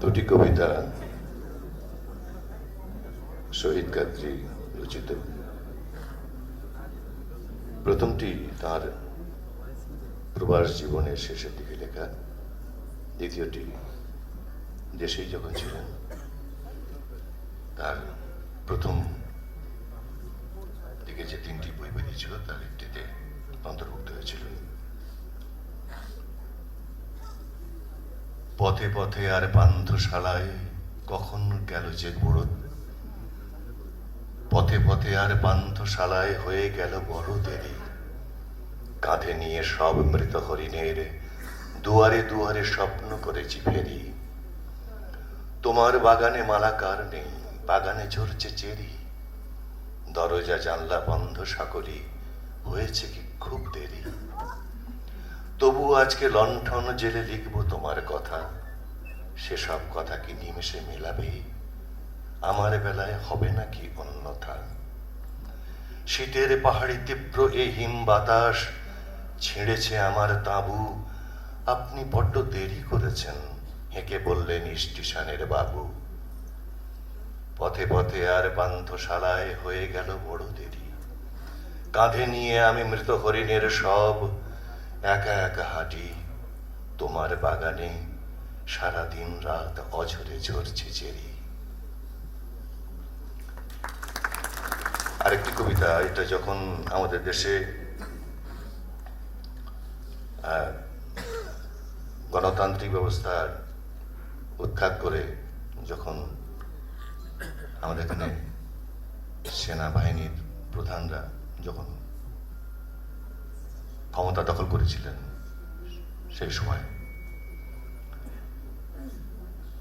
দুটি কবিতা শহীদ কাদ্রি রচিত। প্রথমটি তার প্রবাস জীবনের শেষের দিকে লেখা। দ্বিতীয়টি, দেশেই যখন ছিলেন, তার প্রথম পথে পথে আর পান্থশালায় কখন গেল যে বড় পথে পথে আর পান্থশালায় হয়ে গেল বড় দেরি। কাঁধে নিয়ে সব মৃত হরিণের দুয়ারে দুয়ারে স্বপ্ন করেছি ফেরি। তোমার বাগানে মালাকার নেই, বাগানে ঝরছে চেরি। দরজা জানলা বন্ধ সকলি হয়েছে কি খুব আজকে লণ্ঠন জেলে লিখব তোমার কথা। সেসব কথা কি নিমেষে মেলাবে? আমার বেলায় হবে নাকি অন্যথা? শীতের পাহাড়ি তীব্র এই হিম বাতাস ছেড়েছে আমার তাঁবু। আপনি বড্ড দেরি করেছেন, হেঁকে বললেন স্টেশনের বাবু। পথে পথে আর পান্থশালায় হয়ে গেল বড় দেরি। কাঁধে নিয়ে আমি মৃত হরিণের সব একা একা হাঁটি, তোমার বাগানে সারা দিন রাত অঝরে ঝরছে চেরি। আরেকটি কবিতা, এটা যখন আমাদের দেশে গণতান্ত্রিক ব্যবস্থার উৎখাত করে যখন আমাদের এখানে সেনাবাহিনীর প্রধানরা যখন ক্ষমতা দখল করেছিলেন সেই সময়।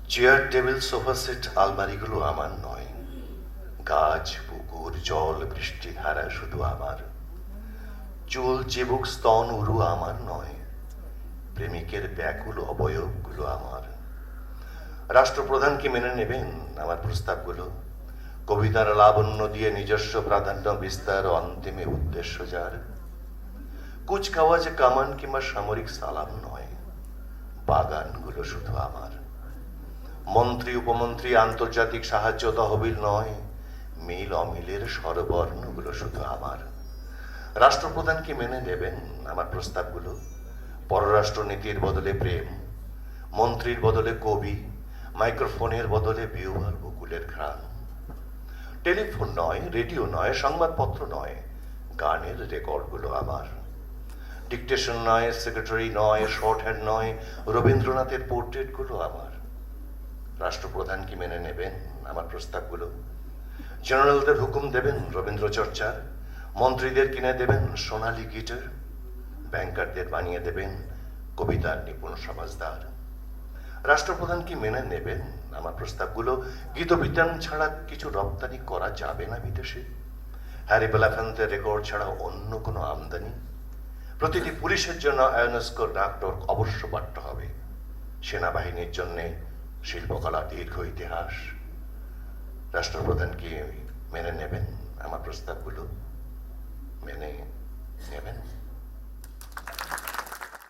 চেয়ার টেবিল সোফা সেট আলমারিগুলো আমার নয়। গাছ, পুকুর, জল, বৃষ্টি ধারা শুধু আমার। চুল, চিবুক, স্তন, উরু আমার নয়। প্রেমিকের ব্যাকুল অবয়বগুলো আমার। রাষ্ট্রপ্রধান কি মেনে নেবেন আমার প্রস্তাবগুলো? কবিতার লাবণ্য দিয়ে নিজস্ব প্রাধান্য বিস্তার, অন্তিমে উদ্দেশ্য যার। কুচকাওয়াজ কামান কিংবা সামরিক সালাম নয়, বাগানগুলো শুধু আমার। মন্ত্রী, উপমন্ত্রী, আন্তর্জাতিক সাহায্য তহবিল নয়, মিল অমিলের স্বরবর্ণগুলো শুধু আমার। রাষ্ট্রপ্রধান কি মেনে নেবেন আমার প্রস্তাবগুলো? পররাষ্ট্র নীতির বদলে প্রেম, মন্ত্রীর বদলে কবি, মাইক্রোফোনের বদলে বিউহার বকুলের ঘ্রাণ। টেলিফোন নয়, রেডিও নয়, সংবাদপত্র নয়, গানের রেকর্ডগুলো আমার। ডিকটেশন নয় সেক্রেটারি নয় শর্ট হ্যান্ড নয় রবীন্দ্রনাথের পোর্ট্রেটগুলো আমার। রাষ্ট্রপ্রধান কি মেনে নেবেন? আমার প্রস্তাবগুলো। জেনারেলদের হুকুম দেবেন রবীন্দ্র চর্চার মন্ত্রীদের কিনে দেবেন সোনালি গিটার। ব্যাংকারদের বানিয়ে দেবেন কবিতার নিপুণ সমাজদার। রাষ্ট্রপ্রধান কি মেনে নেবেন? আমার প্রস্তাবগুলো। গীতবিজ্ঞান ছাড়া কিছু রপ্তানি করা যাবে না বিদেশে। হ্যারি বেলাফান্তের রেকর্ড ছাড়া অন্য কোনো আমদানি। প্রতিটি পুলিশের জন্য আয়োনস্কোর নাটক অবশ্য পাঠ্য হবে। সেনাবাহিনীর জন্য শিল্পকলা দীর্ঘ ইতিহাস। রাষ্ট্রপ্রধান কি মেনে নেবেন আমার প্রস্তাবগুলো? মেনে